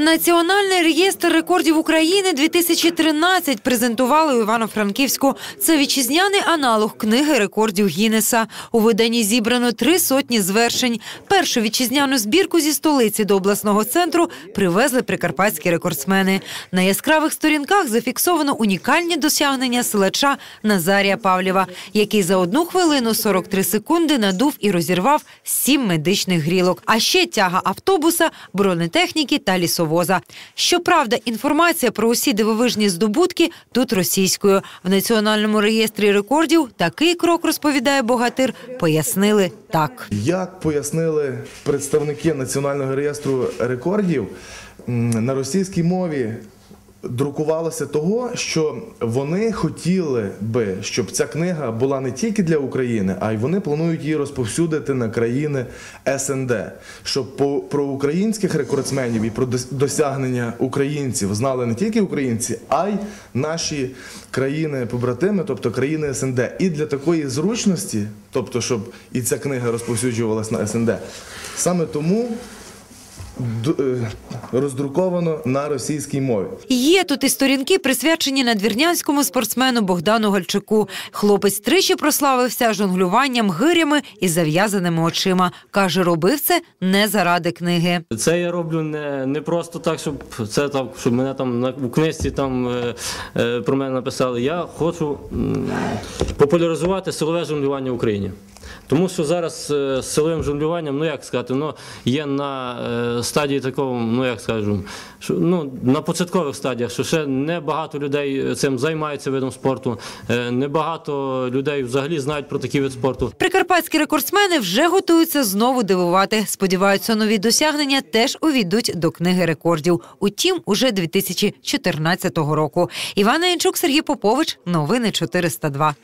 Національний реєстр рекордів України 2013 презентували у Івано-Франківську. Це вітчизняний аналог книги рекордів Гіннеса. У виданні зібрано три сотні звершень. Першу вітчизняну збірку зі столиці до обласного центру привезли прикарпатські рекордсмени. На яскравих сторінках зафіксовано унікальні досягнення силача Назарія Павлєва, який за одну хвилину 43 секунди надув і розірвав сім медичних грілок. А ще тяга автобуса, бронетехніки та лісовоза. Щоправда, інформація про усі дивовижні здобутки тут російською. В національному реєстрі рекордів такий крок розповідає богатир. Пояснили так. Як пояснили представники Національного реєстру рекордів, на російській мові друкувалося того, що вони хотіли би, щоб ця книга була не тільки для України, а й вони планують її розповсюдити на країни СНД, щоб про українських рекордсменів і про досягнення українців знали не тільки українці, а й наші країни-побратими, тобто країни СНД. І для такої зручності, тобто, щоб і ця книга розповсюджувалась на СНД, саме тому роздруковано на російській мові. Є тут і сторінки, присвячені надвірнянському спортсмену Богдану Гальчуку. Хлопець тричі прославився жонглюванням гирями і зав'язаними очима. Каже, робив це не заради книги. Це я роблю не, не просто так, щоб це так, щоб мене там на у книжці там е, е, про мене написали. Я хочу популяризувати силове жонглювання в Україні. Тому що зараз е, з силовим жонглюванням, ну як сказати, воно є на е, стадії такого, ну як скажу, що, ну, на початкових стадіях, що ще не багато людей цим займаються видом спорту, е, не багато людей взагалі знають про такий вид спорту. Прикарпатські рекордсмени вже готуються знову дивувати. Сподіваються, нові досягнення теж увійдуть до книги рекордів. Утім, уже 2014 року. Івана Янчук, Сергій Попович. Новини 402.